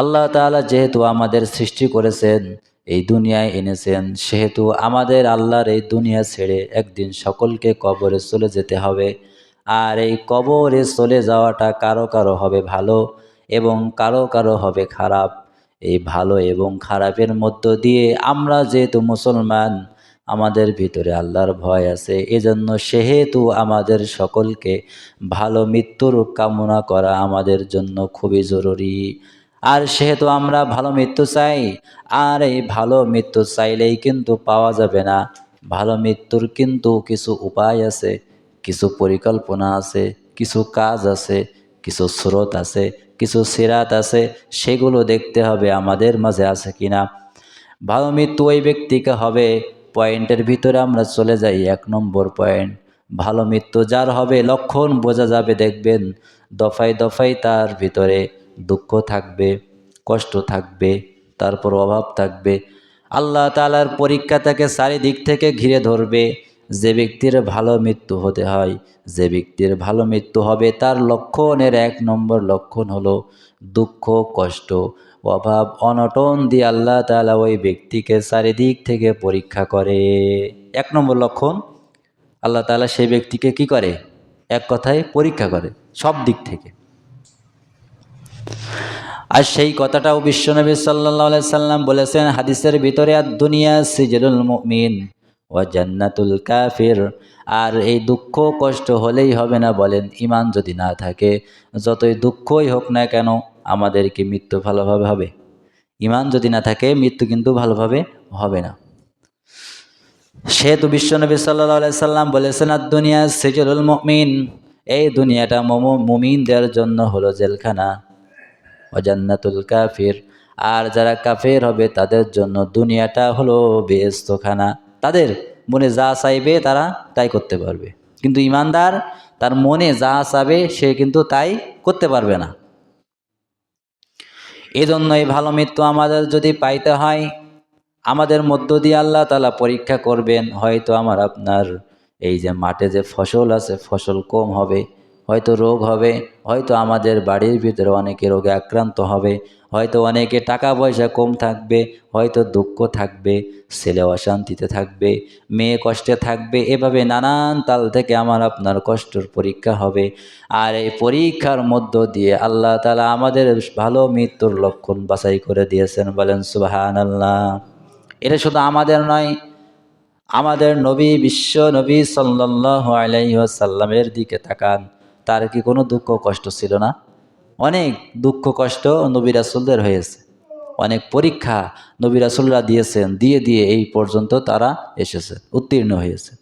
আল্লাহ তাআলা যেহেতু আমাদের সৃষ্টি করেছেন, এই দুনিয়ায় এনেছেন, সেহেতু আমাদের আল্লাহর এই দুনিয়া ছেড়ে একদিন সকলকে কবরে চলে যেতে হবে। আর এই কবরে চলে যাওয়াটা কারও কারও হবে ভালো এবং কারও কারও হবে খারাপ। এই ভালো এবং খারাপের মধ্য দিয়ে আমরা যেহেতু মুসলমান, আমাদের ভিতরে আল্লাহর ভয় আছে। এজন্য সেহেতু আমাদের সকলকে ভালো মৃত্যুর কামনা করা আমাদের জন্য খুবই জরুরি। আর সেহেতু আমরা ভালো মৃত্যু চাই, আর এই ভালো মৃত্যু চাইলেই কিন্তু পাওয়া যাবে না। ভালো মৃত্যুর কিন্তু কিছু উপায় আছে, কিছু পরিকল্পনা আছে, কিছু কাজ আছে, কিছু স্রোত আছে, কিছু সিরাত আছে, সেগুলো দেখতে হবে আমাদের মাঝে আছে কিনা। ভালো মৃত্যু ওই ব্যক্তিকে হবে, পয়েন্টের ভিতরে আমরা চলে যাই, এক নম্বর পয়েন্ট। ভালো মৃত্যু যার হবে, লক্ষণ বোঝা যাবে, দেখবেন, দফায় দফায় তার ভিতরে। দুঃখ থাকবে, কষ্ট থাকবে, তারপর অভাব থাকবে। আল্লাহ তালার পরীক্ষা তাকে চারিদিক থেকে ঘিরে ধরবে। যে ব্যক্তির ভালো মৃত্যু হতে হয়, যে ব্যক্তির ভালো মৃত্যু হবে, তার লক্ষণের এক নম্বর লক্ষণ হলো দুঃখ, কষ্ট, অভাব, অনটন দিয়ে আল্লাহ তালা ওই ব্যক্তিকে চারিদিক থেকে পরীক্ষা করে। এক নম্বর লক্ষণ, আল্লাহ তালা সেই ব্যক্তিকে কি করে? এক কথায় পরীক্ষা করে সব দিক থেকে। আর সেই কথাটাও বিশ্বনবী সাল্লাহ সাল্লাম বলেছেন হাদিসের ভিতরে আর দুনিয়া সিজলুল মুমিন ও জান্নাতুল কাফির। আর এই দুঃখ কষ্ট হলেই হবে না বলেন ইমান যদি না থাকে, যতই দুঃখই হোক না কেন, আমাদের কি মৃত্যু ভালোভাবে হবে? ইমান যদি না থাকে, মৃত্যু কিন্তু ভালোভাবে হবে না। সেহেতু বিশ্বনবী সাল্লাহ সাল্লাম বলেছেন আর দুনিয়া সিজলুল মুমিন। এই দুনিয়াটা মোমো মুমিনদের জন্য হলো জেলখানা। অজান্নাতুল কাফির। আর যারা কাফের হবে, তাদের জন্য দুনিয়াটা হলো বেস্তখানা তাদের মনে যা চাইবে, তারা তাই করতে পারবে। কিন্তু ইমানদার, তার মনে যা চাবে, সে কিন্তু তাই করতে পারবে না। এজন্য এই ভালো মৃত্যু আমাদের যদি পাইতে হয়, আমাদের মধ্য দিয়ে আল্লাহ তালা পরীক্ষা করবেন, হয়তো আমার আপনার এই যে মাঠে যে ফসল আছে, ফসল কম হবে। হয়তো রোগ হবে, হয়তো আমাদের বাড়ির ভিতরে অনেকে রোগে আক্রান্ত হবে, হয়তো অনেকে টাকা পয়সা কম থাকবে, হয়তো দুঃখ থাকবে, ছেলে অশান্তিতে থাকবে, মেয়ে কষ্টে থাকবে, এভাবে নানান তাল থেকে আমার আপনার কষ্টর পরীক্ষা হবে। আর এই পরীক্ষার মধ্য দিয়ে আল্লাহ তালা আমাদের ভালো মৃত্যুর লক্ষণ বাছাই করে দিয়েছেন, বলেন সুবাহান আল্লাহ এটা শুধু আমাদের নয়, আমাদের নবী, বিশ্ব নবী সাল্লাহ আলাইসাল্লামের দিকে তাকান। তার কি কোনো দুঃখ কষ্ট ছিল না? অনেক দুঃখ কষ্ট নবী রাসুলদের হয়েছে। অনেক পরীক্ষা নবী রাসুলরা দিয়েছেন, দিয়ে দিয়ে এই পর্যন্ত তারা এসেছে, উত্তীর্ণ হয়েছে।